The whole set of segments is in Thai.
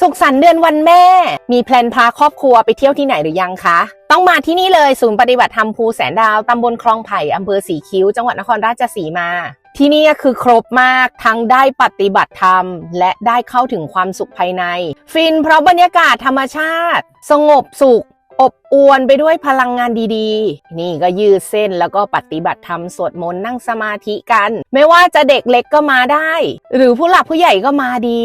สุขสันต์เดือนวันแม่ มีแพลนพาครอบครัวไปเที่ยวที่ไหนหรือยังคะ ต้องมาที่นี่เลยศูนย์ปฏิบัติธรรมภูแสนดาวตำบลคลองไผ่อำเภอสีคิ้ว จังหวัดนครราชสีมา ที่นี่คือครบมากทั้งได้ปฏิบัติธรรม และได้เข้าถึงความสุขภายใน ฟินเพราะบรรยากาศธรรมชาติ สงบสุข อบอวลไปด้วยพลังงานดีๆ นี่ก็ยืดเส้นแล้วก็ปฏิบัติธรรมสวดมนต์นั่งสมาธิกัน ไม่ว่าจะเด็กเล็กก็มาได้ หรือผู้หลักผู้ใหญ่ก็มาดี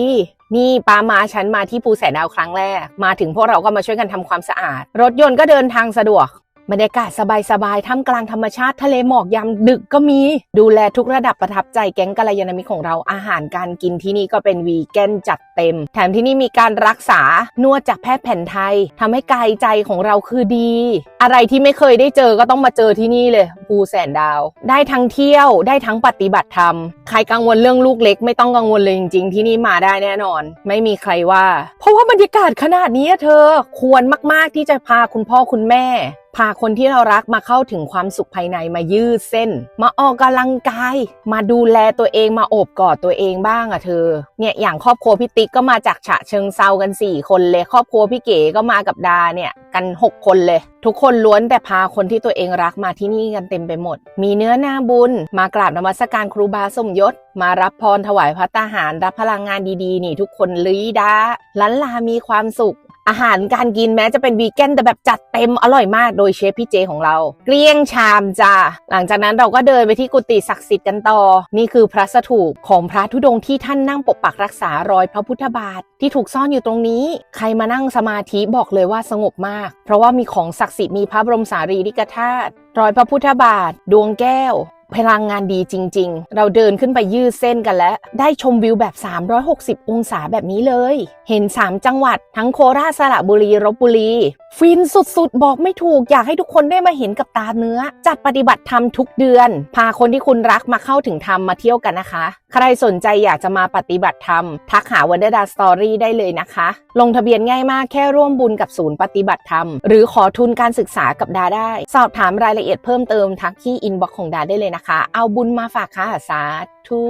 นี่ป้ามาฉันมาที่ภูแสนดาวครั้งแรก มาถึงพวกเราก็มาช่วยกันทำความสะอาด รถยนต์ก็เดินทางสะดวก บรรยากาศสบายๆท่ามกลางธรรมชาติทะเลหมอกยามดึกก็มี ดูแลทุกระดับประทับใจแก๊งกัลยาณมิตรของเราอาหารการกินที่นี่ก็เป็นวีแกนจัดเต็ม แถมที่นี่มีการรักษานวดจากแพทย์แผนไทยทำให้กายใจของเราคือดี อะไรที่ไม่เคยได้เจอก็ต้องมาเจอที่นี่เลยภูแสนดาว ได้ทั้งเที่ยวได้ทั้งปฏิบัติธรรมใครกังวลเรื่องลูกเล็ก ไม่ต้องกังวลเลยจริง ๆ ที่นี่มาได้แน่นอน ไม่มีใครว่า เพราะว่าบรรยากาศขนาดนี้เธอควรมาก ๆที่จะพาคุณพ่อคุณแม่พาคนที่เรารักมาเข้าถึงความสุขภายในมายืดเส้น มาออกกำลังกาย มาดูแลตัวเองมาโอบกอดตัวเองบ้างอะเธอ เนี่ยอย่างครอบครัวพี่ติ๊กก็มาจากฉะเชิงเซากัน 4 คนเลย ครอบครัวพี่เก๋ก็มากับดาเนี่ยกัน 6 คนเลย ทุกคนล้วนแต่พาคนที่ตัวเองรักมาที่นี่กันเต็มไปหมด มีเนื้อนาบุญ มากราบนมัสการครูบาสมยศ มารับพรถวายพระตาหารรับพลังงานดีๆ นี่ทุกคนลือดาลันลามีความสุข อาหารการกินแม้จะเป็นวีแกนแต่แบบจัดเต็มอร่อยมากโดยเชฟพี่เจของเรา เกลี้ยงชามจ้าหลังจากนั้นเราก็เดินไปที่กุฏิศักดิ์สิทธิ์กันต่อ นี่คือพระสถูปของพระธุดงค์ที่ท่านนั่งปกปักรักษารอยพระพุทธบาทที่ถูกซ่อนอยู่ตรงนี้ ใครมานั่งสมาธิบอกเลยว่าสงบมาก เพราะว่ามีของศักดิ์สิทธิ์มีพระบรมสารีริกธาตุรอยพระพุทธบาท ดวงแก้ว พลังงานดีจริง ๆ เราเดินขึ้นไปยืดเส้นกันแล้ว ได้ชมวิวแบบ 360 องศาแบบนี้เลย เห็น 3 จังหวัดทั้งโคราชสระบุรีลบบุรีฟินสุดๆ บอกไม่ถูกอยากให้ทุกคนได้มาเห็นกับตาเนื้อ จัดปฏิบัติธรรมทุกเดือน พาคนที่คุณรักมาเข้าถึงธรรมมาเที่ยวกันนะคะ ใครสนใจอยากจะมาปฏิบัติธรรม ทักหาวันเดอร์ดาสตอรี่ได้เลยนะคะ ลงทะเบียนง่ายมากแค่ร่วมบุญกับศูนย์ปฏิบัติธรรม หรือขอทุนการศึกษากับดาได้ สอบถามรายละเอียดเพิ่มเติมทักที่อินบ็อกซ์ของดาได้เลยนะคะ เอาบุญมาฝากค่ะสาธุ